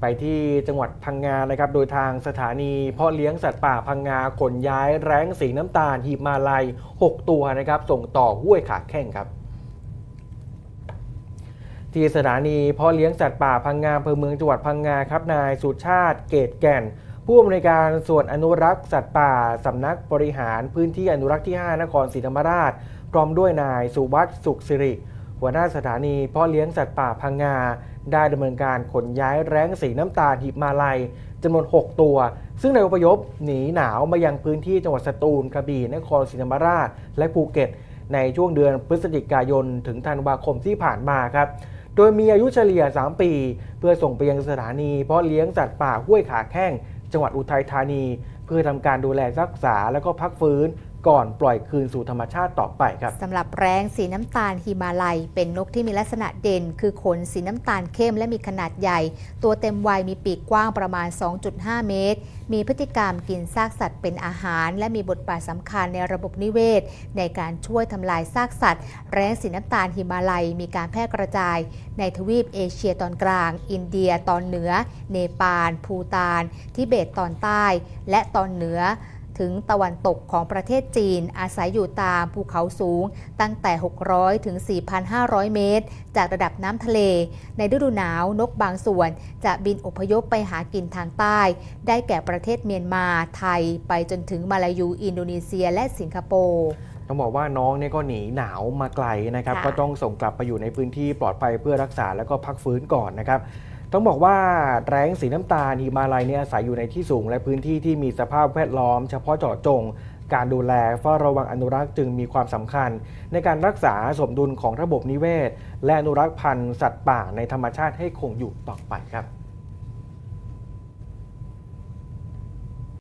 ไปที่จังหวัดพังงานะครับ โดยทางสถานีเพาะเลี้ยงสัตว์ป่าพังงาขนย้ายแร้งสีน้ำตาลหีบมาลัย6 ตัวนะครับ ส่งต่อห้วยขาแข้งครับ ที่สถานีเพาะเลี้ยงสัตว์ป่าพังงาอำเภอเมืองจังหวัดพังงาครับนายสุชาติเกตแก่น ผู้อำนวยการส่วนอนุรักษ์สัตว์ป่าสำนักบริหารพื้นที่อนุรักษ์ที่ 5 นครศรีธรรมราชพร้อมด้วยนายสุวัสด์สุขสิริ หัวหน้าสถานีพาะเลี้ยงสัตว์ป่าพังงา ได้ดำเนินการขนย้ายแร้งสีน้ำตาลหีบมาลัยจำนวน 6 ตัว ซึ่งในอพยพหนีหนาวมายังพื้นที่จังหวัดสตูลกระบี่นครศรีธรรมราช และภูเก็ต ในช่วงเดือนพฤศจิกายนถึงธันวาคมที่ผ่านมาครับ โดยมีอายุเฉลี่ย 3 ปี เพื่อส่งไปยังสถานีเพาะเลี้ยงสัตว์ป่าห้วยขาแข้ง จังหวัดอุทัยธานี เพื่อทำการดูแลรักษาแล้วก็พักฟื้น ก่อนปล่อยคืนสู่ธรรมชาติต่อไปครับสำหรับแร้งสีน้ำตาลฮิมาลัย เป็นนกที่มีลักษณะเด่น คือขนสีน้ำตาลเข้มและมีขนาดใหญ่ ตัวเต็มวัยมีปีกกว้างประมาณ 2.5 เมตร มีพฤติกรรมกินซากสัตว์เป็นอาหาร และมีบทบาทสำคัญในระบบนิเวศ ในการช่วยทำลายซากสัตว์ แร้งสีน้ำตาลฮิมาลัย มีการแพร่กระจาย ในทวีปเอเชียตอนกลาง อินเดียตอนเหนือ เนปาล ภูตานทิเบตตอนใต้ และตอนเหนือ ถึงตะวันตกของประเทศจีน อาศัยอยู่ตามภูเขาสูง ตั้งแต่ 600 ถึง 4,500 เมตร จากระดับน้ำทะเล ในฤดูหนาวนกบางส่วน จะบินอพยพไปหากินทางใต้ ได้แก่ประเทศเมียนมาไทย ไปจนถึงมาลายู อินโดนีเซีย และสิงคโปร์ต้องบอกว่าน้องเนี่ยก็หนีหนาวมาไกลนะครับค่ะก็ต้องส่งกลับไปอยู่ในพื้นที่ปลอดภัยเพื่อรักษาแล้วก็พักฟื้นก่อนนะครับ ต้องบอกว่าแร้งสีน้ำตาลฮิมาลัยเนี่ยอาศัยอยู่ในที่สูง และพื้นที่ที่มีสภาพแวดล้อม เฉพาะเจาะจง การดูแลเฝ้าระวังอนุรักษ์จึงมีความสำคัญ ในการรักษาสมดุลของระบบนิเวศ และอนุรักษ์พันธุ์สัตว์ป่าในธรรมชาติให้คงอยู่ต่อไปครับ